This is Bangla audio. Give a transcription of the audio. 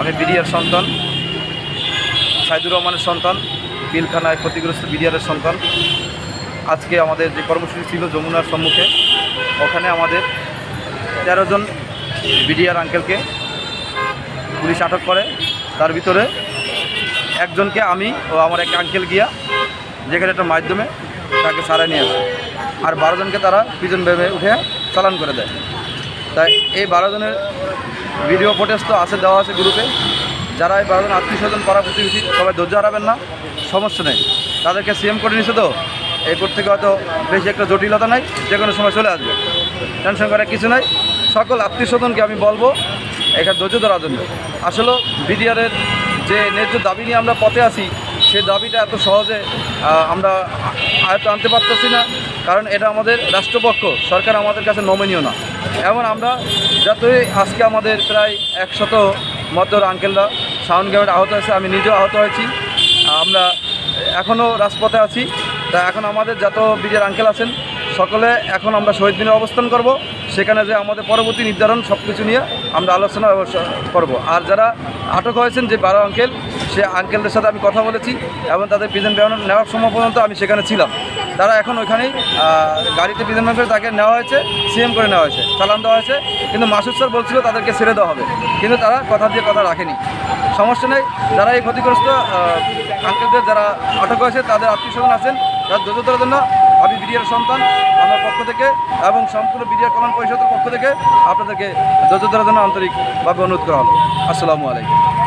আমি বিডিআর সন্তান, সাইদুর রহমানের সন্তান বিলখানায় ক্ষতিগ্রস্ত বিডিআরের সন্তান। আজকে আমাদের যে কর্মসূচি ছিল যমুনার সম্মুখে, ওখানে আমাদের তেরো জন বিডিআর আঙ্কেলকে পুলিশ আটক করে। তার ভিতরে একজনকে আমি ও আমার এক আঙ্কেল গিয়া যেখানে একটা মাধ্যমে তাকে সারাই নিয়ে আসে। আর বারোজনকে তারা পিজন ভেবে উঠে চালান করে দেয়। তাই এই বারো জনের ভিডিও ফুটেজ তো আছে, দেওয়া আছে গ্রুপে যারা এই বারো জন আত্মীয় স্বজন পাড়া প্রতিবেশী সবাই ধৈর্য হারাবেন না, সমস্যা নেই। তাদেরকে সিএম করে নিছে তো এই থেকে হয়তো বেশি একটা জটিলতা নাই, যে কোনো সময় চলে আসবে। টেনশন করার কিছু নাই। সকল আত্মীয় স্বজনকে আমি বলব, এখানে ধৈর্য ধরার জন্য। আসলে বিডিআরের যে ন্যায্য দাবি নিয়ে আমরা পথে আসি সেই দাবিটা এত সহজে আমরা আয়ত্ত আনতে পারতেছি না। কারণ এটা আমাদের রাষ্ট্রপক্ষ, সরকার আমাদের কাছে নমনীয় না। এমন আমরা যতই আজকে আমাদের প্রায় একশত মতর আঙ্কেলরা সাউন্ড গ্যামেট আহত হয়েছে, আমি নিজেও আহত হয়েছি। আমরা এখনও রাজপথে আছি। তা এখন আমাদের যত বিজের আঙ্কেল আছেন, সকলে এখন আমরা শহীদ দিনে অবস্থান করব। সেখানে যে আমাদের পরবর্তী নির্ধারণ সব কিছু নিয়ে আমরা আলোচনা করব। আর যারা আটক হয়েছেন, যে বারো আঙ্কেল সে আঙ্কেলদের সাথে আমি কথা বলেছি এবং তাদের প্রিজন বেরোনো নেওয়ার সময় পর্যন্ত আমি সেখানে ছিলাম। তারা এখন ওইখানেই গাড়িতে প্রিজন করে তাকে নেওয়া হয়েছে সিএম করে নেওয়া হয়েছে, চালান দেওয়া হয়েছে। কিন্তু মাসুদ স্যার বলছিল তাদেরকে ছেড়ে দেওয়া হবে। কিন্তু তারা কথা দিয়ে কথা রাখেনি। সমস্যা নেই, যারা এই ক্ষতিগ্রস্ত আঙ্কেলদের যারা আটক হয়েছে তাদের আত্মীয় স্বজন আছেন তার ধরার জন্য আমি বিডিআর সন্তান, আমার পক্ষ থেকে এবং সম্পূর্ণ বিডিআর কল্যাণ পরিষদের পক্ষ থেকে আপনাদেরকে ধরার জন্য আন্তরিকভাবে অনুরোধ করা হলো। আসসালামু আলাইকুম।